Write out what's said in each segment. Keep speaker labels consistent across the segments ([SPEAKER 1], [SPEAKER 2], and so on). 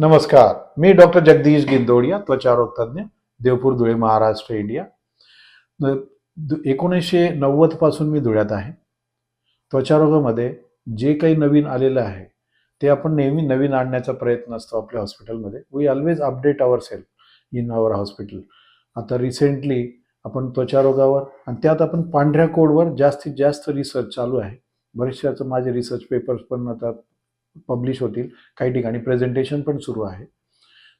[SPEAKER 1] नमस्कार मी डॉक्टर जगदीश गिंदोडिया त्वचारोग तज्ज्ञ देवपूर धुळे महाराष्ट्र इंडिया. दु- एकोणीसशे नव्वदपासून मी धुळ्यात आहे. त्वचारोगामध्ये जे काही नवीन आलेलं आहे ते आपण नेहमी नवीन आणण्याचा प्रयत्न असतो आपल्या हॉस्पिटलमध्ये. We always update our self in our hospital आता रिसेंटली आपण त्वचारोगावर आणि त्यात आपण पांढऱ्या कोडवर जास्तीत जास्त रिसर्च चालू आहे. बरेचशाचं माझे रिसर्च पेपर्स पण आता पब्लिश होतील. काही ठिकाणी प्रेझेंटेशन पण सुरू आहे.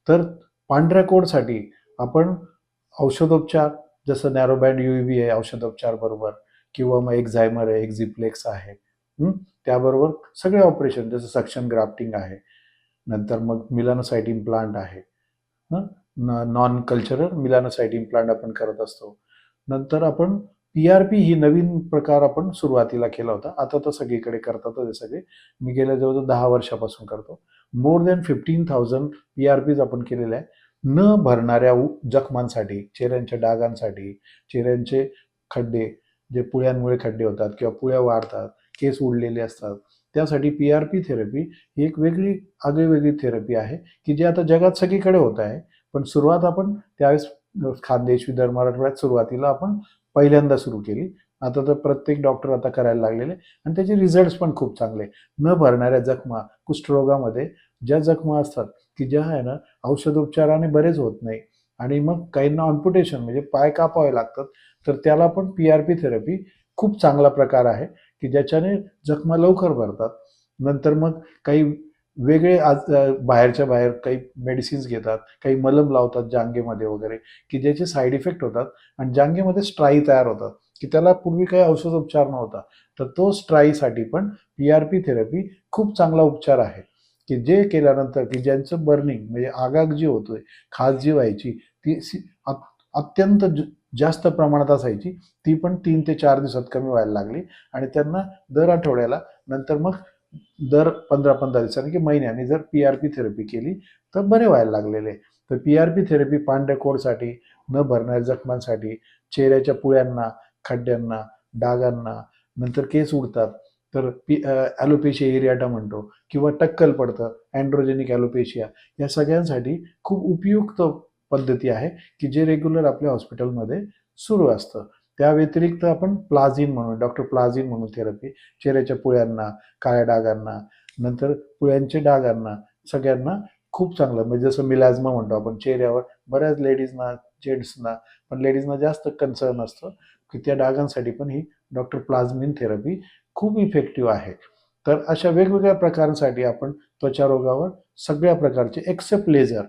[SPEAKER 1] तर पांढऱ्या कोडसाठी आपण औषधोपचार जसं नॅरोबँड यू बी आहे औषधोपचार बरोबर किंवा मग एक्झायमर आहे एक्झिप्लेक्स आहे त्याबरोबर सगळे ऑपरेशन जसं सक्शन ग्राफ्टिंग आहे नंतर मग मिलानोसाईट इम्प्लांट आहे नॉन कल्चरल मिलानोसाईट इम्प्लांट आपण करत असतो. नंतर आपण पी आर पी ही नवीन प्रकार आपण सुरुवातीला केला होता. आता तर सगळीकडे करतातच हे सगळे. मी गेल्या जवळजवळ दहा वर्षापासून करतो. More than fifteen thousand P R Ps आपण केलेले आहे. न भरणाऱ्या जखमांसाठी चेहऱ्यांच्या डागांसाठी चेहऱ्यांचे खड्डे जे पुळ्यांमुळे खड्डे होतात किंवा पुळ्या वाढतात केस उडलेले असतात. त्यासाठी पी आर पी थेरपी ही एक वेगळी आगळीवेगळी थेरपी आहे की जी आता जगात सगळीकडे होत आहे. पण सुरुवात आपण त्यावेळेस खानदेश विदर्भ मराठवाड्यात सुरुवातीला आपण पहिल्यांदा सुरू केली. आता तर प्रत्येक डॉक्टर आता करायला लागलेले आणि त्याचे रिझल्ट्स पण खूप चांगले न भरणाऱ्या जखमा कुष्ठरोगामध्ये ज्या जखमा असतात की ज्या आहे ना औषधोपचाराने बरेच होत नाही. आणि मग काहींना ऑम्प्युटेशन म्हणजे पाय कापावे लागतात. तर त्याला पण पी आर पी थेरपी खूप चांगला प्रकार आहे की ज्याच्याने जखमा लवकर भरतात. नंतर मग काही वेगळे आज बाहेरच्या बाहेर काही मेडिसिन्स घेतात काही मलम लावतात जांगेमध्ये वगैरे की ज्याचे साईड इफेक्ट होतात आणि जांगेमध्ये स्ट्राई तयार होतात की त्याला पूर्वी काही औषधोपचार नव्हता. तर तो स्ट्राईसाठी पण पी आर पी थेरपी खूप चांगला उपचार आहे. की जे केल्यानंतर की ज्यांचं बर्निंग म्हणजे आगाग जी होतोय खास जी व्हायची ती अत्यंत जास्त प्रमाणात असायची ती पण तीन ते चार दिवसात कमी व्हायला लागली आणि त्यांना दर आठवड्याला नंतर मग दर पंधरा पंधरा दिवसांनी की महिन्याने जर पी आर पी थेरपी केली तर बरे व्हायला लागलेले. तर पी आर पी थेरपी पांढऱ्या न भरणाऱ्या जखमांसाठी चेहऱ्याच्या पुळ्यांना खड्ड्यांना डागांना नंतर केस उडतात तर पी ॲलोपेशिया एरियाटा म्हणतो किंवा टक्कल पडतं अँड्रोजेनिक ॲलोपेशिया या सगळ्यांसाठी खूप उपयुक्त पद्धती आहे की जे रेग्युलर आपल्या हॉस्पिटलमध्ये सुरू असतं. त्या व्यतिरिक्त आपण प्लाझिन म्हणून डॉक्टर प्लाझिन म्हणून थेरपी चेहऱ्याच्या पुळ्यांना काळ्या डागांना नंतर पुळ्यांचे डागांना सगळ्यांना खूप चांगलं. म्हणजे जसं मिलाझ्मा म्हणतो आपण चेहऱ्यावर बऱ्याच लेडीजना जेंट्सना पण लेडीजना जास्त कन्सर्न असतं की त्या डागांसाठी पण ही डॉक्टर प्लाझमिन थेरपी खूप इफेक्टिव्ह आहे. तर अशा वेगवेगळ्या प्रकारांसाठी आपण त्वचारोगावर सगळ्या प्रकारचे एक्सेप्ट लेझर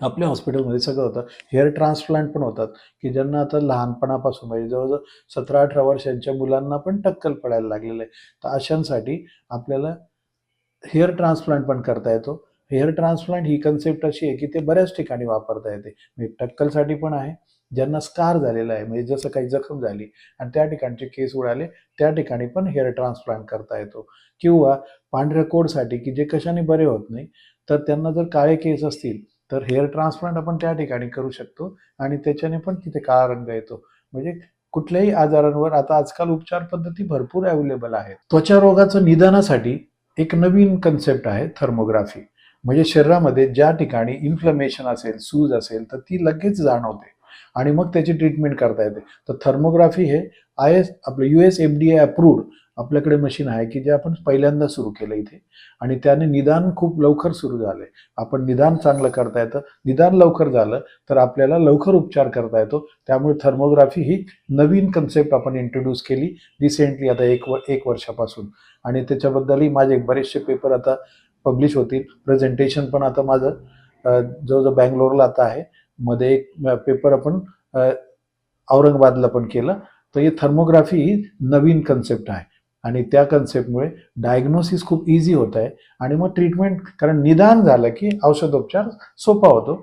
[SPEAKER 1] आपल्या हॉस्पिटलमध्ये सगळं होतं. हेअर ट्रान्सप्लांट पण होतात की ज्यांना आता लहानपणापासून म्हणजे जवळजवळ सतरा अठरा वर्षांच्या मुलांना पण टक्कल पडायला लागलेलं आहे. तर अशांसाठी आपल्याला हेअर ट्रान्सप्लांट पण करता येतो. हेअर ट्रान्सप्लांट ही कन्सेप्ट अशी आहे की ते बऱ्याच ठिकाणी वापरता येते. म्हणजे टक्कलसाठी पण आहे ज्यांना स्कार झालेला आहे म्हणजे जसं काही जखम झाली आणि त्या ठिकाणचे केस उडाले त्या ठिकाणी पण हेअर ट्रान्सप्लांट करता येतो. किंवा पांढऱ्या कोडसाठी की जे कशाने बरे होत नाही तर त्यांना जर काळे केस असतील तर हेअर ट्रान्सप्लांट आपण त्या ठिकाणी करू शकतो आणि त्याच्याने पण तिथे काळा रंग येतो. म्हणजे कुठल्याही आजारांवर आता आजकाल उपचार पद्धती भरपूर अवेलेबल आहेत. त्वचा रोगाचं निदानासाठी एक नवीन कन्सेप्ट आहे थर्मोग्राफी म्हणजे शरीरामध्ये ज्या ठिकाणी इन्फ्लमेशन असेल सूज असेल तर ती लगेच जाणवते आणि मग त्याची ट्रीटमेंट करता येते. तर थर्मोग्राफी हे आय एस आपलं U S F D A approved आपल्याकडे मशीन आहे की जे आपण पहिल्यांदा सुरू केलं इथे. आणि त्याने निदान खूप लवकर सुरू झाले. आपण निदान चांगलं करता येतं. निदान लवकर झालं तर आपल्याला लवकर उपचार करता येतो. त्यामुळे थर्मोग्राफी ही नवीन कन्सेप्ट आपण इंट्रोड्यूस केली रिसेंटली आता एक व एक वर्षापासून. आणि त्याच्याबद्दलही माझे बरेचसे पेपर आता पब्लिश होतील. प्रेझेंटेशन पण आता माझं जवळजवळ बँगलोरला आता आहे. मध्ये एक पेपर आपण औरंगाबादला पण केलं. तर हे थर्मोग्राफी ही नवीन कन्सेप्ट आहे. आणि त्या कन्सेप्टमुळे डायग्नोसिस खूप इझी होत आहे. आणि मग ट्रीटमेंट कारण निदान झालं की औषधोपचार सोपा होतो.